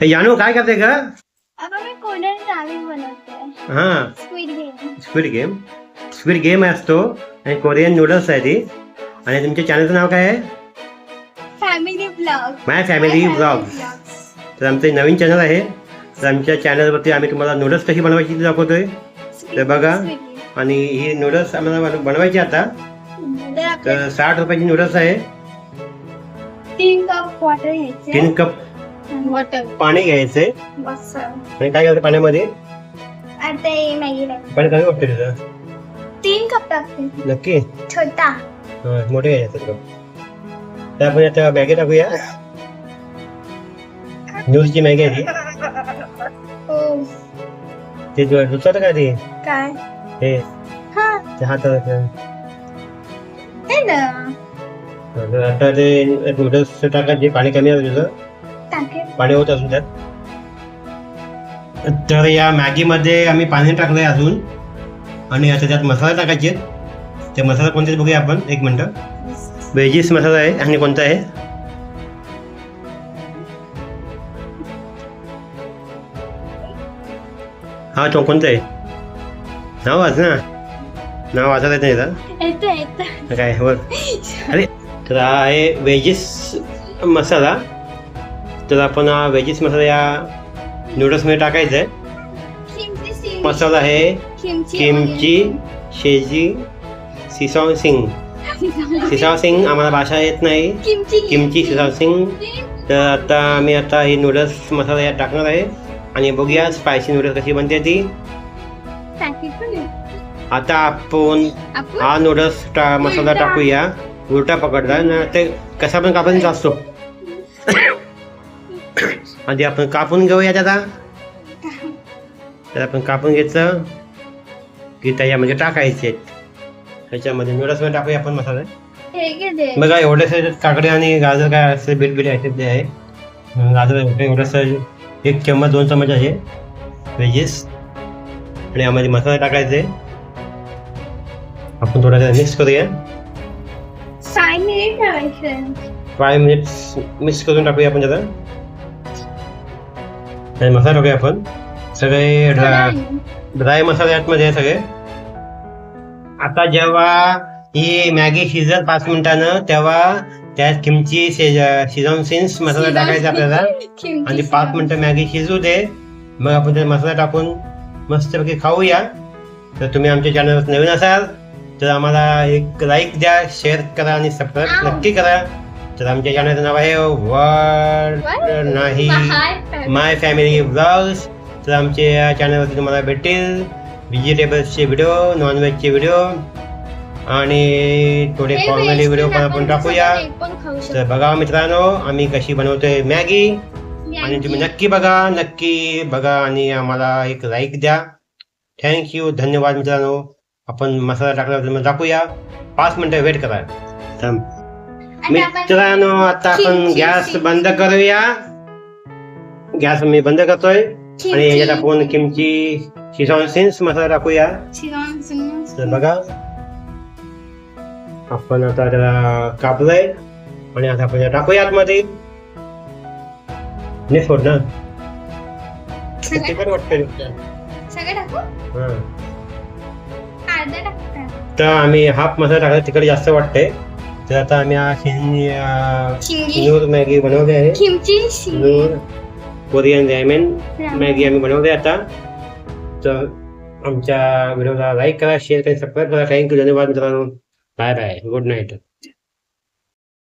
हे जानू काय करते बनवते. हा. Squid game squid game game असतो आणि कोरियन नूडल्स आहे ती. आणि तुमच्या चॅनलचं नाव काय आहे? Family blog my family blogs तर आमचं नवीन चॅनल आहे. तर आमच्या चॅनलवरती आम्ही तुम्हाला नूडल्स कशी बनवायची ते दाखवतोय. ते बघा. आणि ही नूडल्स आम्हाला बन- बनवायची आता. तर तर साठ रुपयाची नूडल्स आहे. तीन कप वॉटर पाणी घ्यायचे. बस आणि काय घालते पाण्यामध्ये? आता हे मॅगी पाणी कमी वाटतं तुझं तीन कप टाकते. नक्की? छोटा. हा, मोठे घ्यायचे तर आपण आता मॅगी टाकूया. न्यूजची मॅगी आहे ती. हो. ते दुसरं काय ते? काय? हे. हा. ते हे ना. तर आता ते नूडल्स टाकायचे पाणी कमी आहे तुझं पाणी होत असून त्यात. तर या मॅगीमध्ये आम्ही पाणी टाकलंय अजून. आणि आता त्यात मसाला टाकायचे ते मसाला कोणते बघूया आपण एक मिनटं. वेजीस मसाला आहे आणि कोणता आहे? हा तो कोणता आहे? नाव वाच ना. नाव वाचायला येत नाही काय वर. अरे तर हा आहे वेजीस मसाला. तर आपण हा वेजीस मसाला या नूडल्समध्ये टाकायचा आहे. मसाला आहे किमची शेजी सिसॉन सिंग. Seasoning. आम्हाला भाषा येत नाही. Kimchi kimchi seasoning. तर आता आम्ही आता ही नूडल्स मसाला यात टाकणार आहे. आणि बघूया स्पायसी नूडल्स कशी बनते ती. आता आपण हा नूडल्स टा मसाला. टाकूया. उलटा पकडला. ना ते कसा पण कापून असतो. आधी आपण कापून घेऊया त्याला तर आपण कापून घेतलं. की त्याच्यामध्ये टाकायचे त्याच्यामध्ये नूडल्समध्ये टाकूया आपण मसाला. बघा एवढेसे काकडे आणि गाजर काय असते बीट बीट आहे ते आहे. गाजर एवढंसं एक चम्मच दोन चम्मच आहे. व्हेजेस आणि यामध्ये मसाला टाकायचे. आपण थोडा मिक्स करूया. फाय मिनिट ठेवायचं फाय मिनिट्स मिक्स करून टाकूया आपण त्याचा आणि मसाला टाकूया आपण. सगळे ड्राय ड्राय मसाले आतमध्ये आहे सगळे. आता जेव्हा ही मॅगी शिजत पाच मिनिटानं तेव्हा त्यात किमची शिजवून सिन्स मसाला टाकायचा आपल्याला. आणि पाच मिनिटं मॅगी शिजू दे. मग आपण ते मसाला टाकून मस्तपैकी खाऊया. तर तुम्ही आमच्या चॅनलवर नवीन असाल तर आम्हाला एक लाईक द्या शेअर करा आणि सबस्क्राईब नक्की करा. तर आमच्या चॅनलचं नाव आहे वर्ड नाही. माय फॅमिली ब्लॉग्स तर आमच्या चॅनलवरती तुम्हाला भेटतील व्हेजिटेबल्सचे व्हिडिओ नॉनव्हेजचे व्हिडिओ आणि थोडे कॉमेडी व्हिडिओ पण आपण टाकूया. तर बघा मित्रांनो आम्ही कशी बनवतोय मॅगी. आणि तुम्ही नक्की बघा नक्की बघा आणि आम्हाला एक लाईक द्या. थँक्यू धन्यवाद मित्रांनो. आपण मसाला टाकला तुम्ही टाकूया. पाच मिनिटं वेट करा. मित्रांनो आता आपण गॅस बंद करूया. गॅस मी बंद करतोय. आणि याच्यात आपण किमची शिजवून सिन्स मसाला टाकूया. तर बघा. आपण आता त्याला कापलंय. आणि आता आपण टाकूया आतमध्ये. नाही सोड ना तिखट वाटतंय हा. तर आम्ही हाफ मसाला टाकला तिकडे जास्त वाटतंय. तर आता आम्ही हा शिंग- नूर मॅगी बनवली आहे. किमची शिंगी. नूर कोरियन रॅमेन मॅगी आम्ही बनवली आता. तर आमच्या व्हिडिओला लाईक करा शेअर करा सबस्क्राईब करा. थँक्यू धन्यवाद मित्रांनो. Bye bye. Good night.